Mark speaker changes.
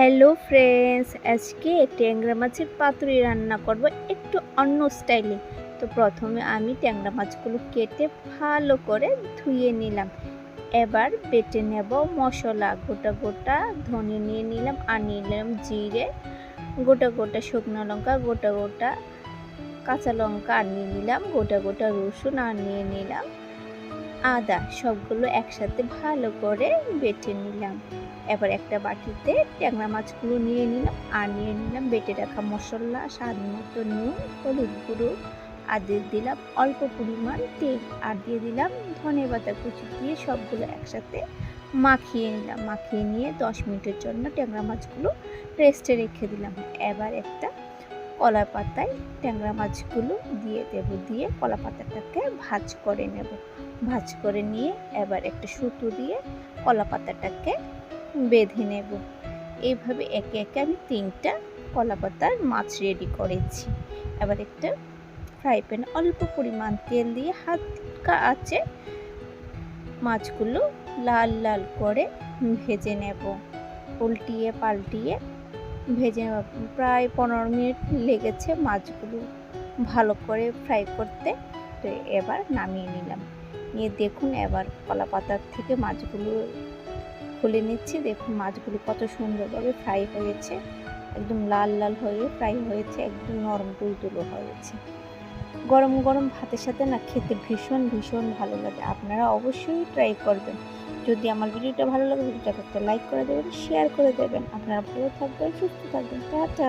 Speaker 1: Hello friends, আজকে ট্যাংরা মাছের পাতুরি রান্না করব একটু অন্য স্টাইলে। তো প্রথমে আমি ট্যাংরা মাছগুলো কেটে ভালো করে ধুয়ে নিলাম। এবার বেটে নেব মশলা। গোটা গোটা ধনে নিয়ে নিলাম, আর নিলাম জিরে। গোটা গোটা শুকনো লঙ্কা, গোটা গোটা কাঁচা লঙ্কা, আর নিয়ে নিলাম গোটা গোটা রসুন, আর নিয়ে নিলাম আদা সবগুলো একসাথে ভালো করে বেটে নিলাম। এবার একটা বাটিতে ট্যাংরা মাছগুলো নিয়ে নিলাম আর নিয়ে নিলাম বেটে রাখা মশলা, স্বাদ মতো নুন, হলুদ গুঁড়ো আর দিয়ে দিলাম অল্প পরিমাণ তেল আর দিয়ে দিলাম ধনে পাতা কুচি দিয়ে সবগুলো একসাথে মাখিয়ে নিলাম। মাখিয়ে নিয়ে দশ মিনিটের জন্য ট্যাংরা মাছগুলো রেস্টে রেখে দিলাম। এবার একটা কলা পাতায় ট্যাংরা মাছগুলো দিয়ে দেবো, দিয়ে কলা পাতাটাকে ভাজ করে নেব। ভাজ করে নিয়ে এবার একটা সুতো দিয়ে কলা পাতাটাকে বেঁধে নেব। এইভাবে একে একে আমি তিনটা কলা পাতার মাছ রেডি করেছি। এবার একটা ফ্রাই প্যান অল্প পরিমাণ তেল দিয়ে হালকা আছে মাছগুলো লাল লাল করে ভেজে নেব। উল্টিয়ে পাল্টিয়ে ভেজে প্রায় পনেরো মিনিট লেগেছে মাছগুলো ভালো করে ফ্রাই করতে। তো এবার নামিয়ে নিলাম। নিয়ে দেখুন এবার কলা পাতার থেকে মাছগুলো খুলে নিচ্ছি। দেখুন মাছগুলো কত সুন্দরভাবে ফ্রাই হয়েছে। একদম লাল লাল হয়ে ফ্রাই হয়েছে, একদম নরম তুলতুলো হয়েছে। গরম গরম ভাতের সাথে না খেতে ভীষণ ভীষণ ভালো লাগে। আপনারা অবশ্যই ট্রাই করবেন। যদি আমার ভিডিওটা ভালো লাগে, ভিডিওটাকে একটা লাইক করে দেবেন শেয়ার করে দেবেন। আপনারা ভালো থাকবেন, সুস্থ থাকবেন। টাটা।